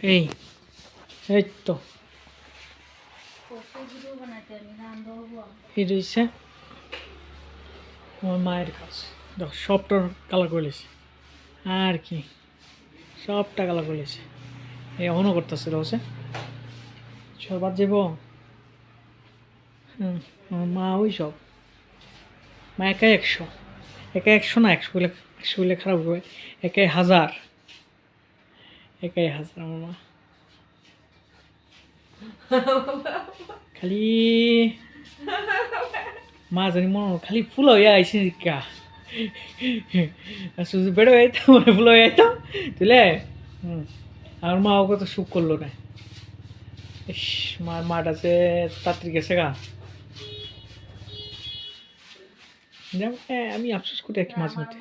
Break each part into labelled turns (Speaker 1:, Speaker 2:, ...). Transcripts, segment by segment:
Speaker 1: এই এই তো। এই রয়েছে আমার মায়ের কাজ। দেখো, সবটা কালার করে লেছে আর কি? সবটা কালার করে লেছে এই অনও করতেছে রয়েছে সরবাদ যাব মা ওই সব। মা একাই একশো। একাই একশো না, একশো বলে একশো বলে খারাপ হবে। একাই হাজার। একাই হাজার আমার মা। খালি মা জানি মনে হয় খালি ফুল হয়ে আইসি কা। শুধু বেড়ে আইতাম মানে ফুল হয়ে আইতাম তুলে আমার মা ওকে তো সুখ করল না। ইস মার মাটা যে তাড়াতাড়ি গেছে গা। এ, আমি আফসোস করি আর কি মাঝে মধ্যে।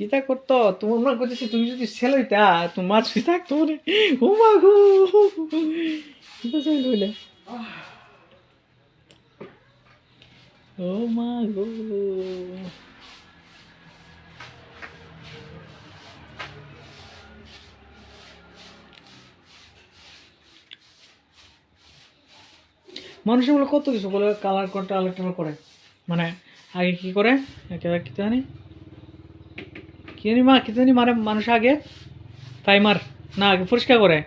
Speaker 1: কিতা করতো? তোমার মনে করতেছি তুমি যদি ছেলে তোমার মাছ থাকতো রে ও মা গো। ও মা গো। মানুষের বলে কত কিছু বলে কালার আলার করে। মানে আগে কি করে? একেবারে কি জানি? কি জানি মা কি মারে মানুষ আগে প্রাইমার না, আগে পরিষ্কার করে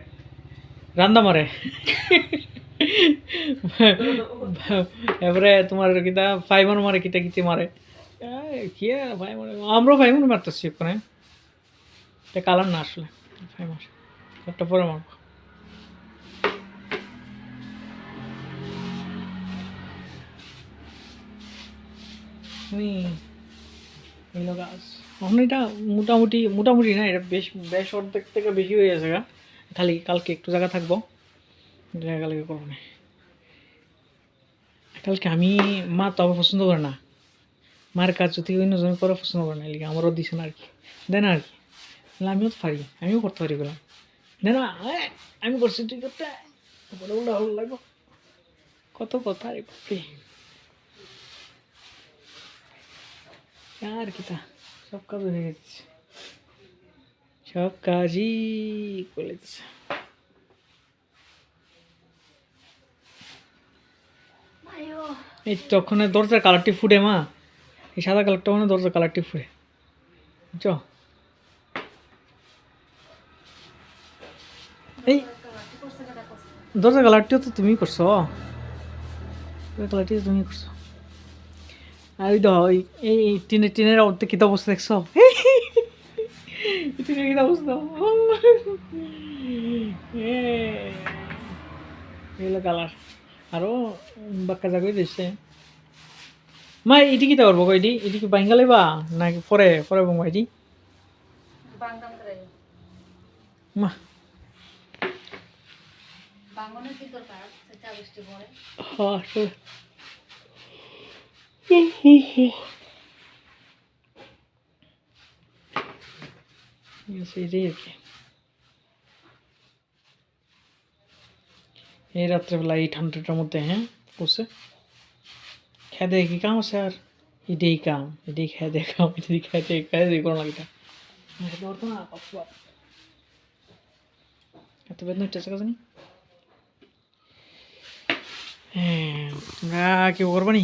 Speaker 1: রান্না মারে। এবারে তোমার কিতা ফাইমার মারে, কিতা, কিতে মারে। কি ফাইমার আমরাও ফাইমার মারতেছি ওখানে এটা কালার না আসলে ফাইমার একটা পরে মারবো। এগুলো গাছ এখন এটা মোটামুটি মোটামুটি না এটা বেশ বেশ অর্ধেক থেকে বেশি হয়ে গেছে গা। খালি কালকে একটু জায়গা থাকব। কালকে করব না। কালকে আমি মা তো আবার পছন্দ করে না। মার কাজ যদি অন্য জন করে পছন্দ করে না এলিগে আমারও দিছে না আর কি। দেয় না আর কি। আমিও তো পারি আমিও করতে পারি বললাম। না এ, আমি করছি তুই করতে বলে বলে ভালো লাগবো। কত কথা রে বাপরে। আর কি তা? সব কাজ হয়ে গেছে। সব কাজই দিচ্ছে এই তখন দরজার কালারটি ফুটে মা। এই সাদা কালারটা মানে দরজার কালারটি ফুটে। চ। এই দরজার কালারটিও তো তুমি করছ। কালারটিও তুমি করছ। ওই দেখো ওই এই টিনের টিনের অর্ধেক কিতা অবস্থা দেখছ? টিনের কিতা অবস্থা? এগুলো কালার। আরও বাক্কা জায়গায় দিচ্ছে মা এটি কিতা করব এটি এটি কি বাঙ্গা লাইবা নাকি পরে পরে বঙ্গা এটি? মা। এটাই আর কি এই রাত্রেবেলা এই ঠান্ডাটার মধ্যে হ্যাঁ বসে খেয়ে দেয় কি কাম আছে আর এটাই কাম এটাই খেয়ে দেয় কাম এটাই খেয়ে দেয় খেয়ে দেয় কোনো লাগে না বাপ। এত বেদনা হচ্ছে কাছে নি হ্যাঁ তোমরা কেউ করবা নি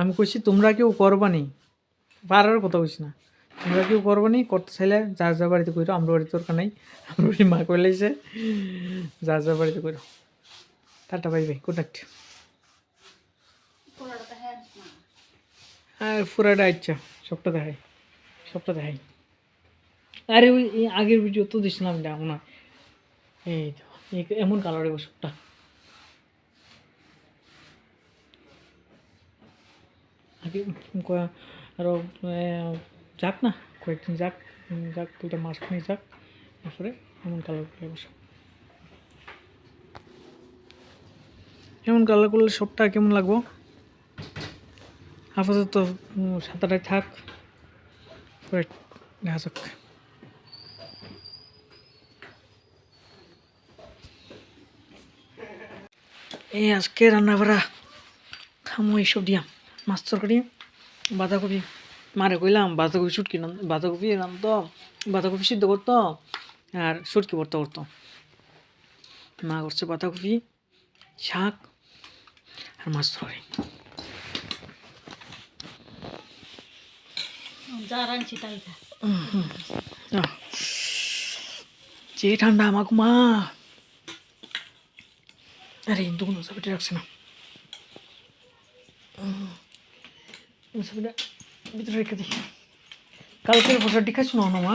Speaker 1: আমি কইছি, তোমরা কেউ করবা নি। পারার কথা কইছি না। তোমরা কেউ করবা নি? করতে চাইলে যার যা বাড়িতে কইরো, আমরা বাড়িতে দরকার নাই। আমরা মা কই লাইছে যার যার বাড়িতে কইরো। Tata, bye bye good night আর পুরাটা ইচ্ছা সবটা দেখাই সবটা দেখাই। আরে ওই আগের ভিডিও তো মনে হয়। এই তো এমন কালার এবার সবটা ক- যাক না কয়েকদিন যাক যাক দুটা মাস যাক তারপরে এমন কালার করে বসো এমন কালার করলে সবটা কেমন লাগবো আপাতত সাঁতারটায় থাক পরে দেখা যাক এই আজকে রান্না করা খামো এইসব দিয়া মাছ তরকারি বাঁধাকপি। মারে কইলাম বাঁধাকপি শুটকি বাঁধাকপি রান্ধতো বাঁধাকপি সিদ্ধ করতো আর শুটকি ভর্তা করতো মা করছে বাঁধাকপি শাক আর মাছ তরকারি
Speaker 2: যে
Speaker 1: ঠান্ডা আমাকে মা। আরে হিন্দু কোনো চাবিটা রাখছে না। ভিতরে রেখে দিই। কালকের পোশাকটি খাচ্ছ না মা।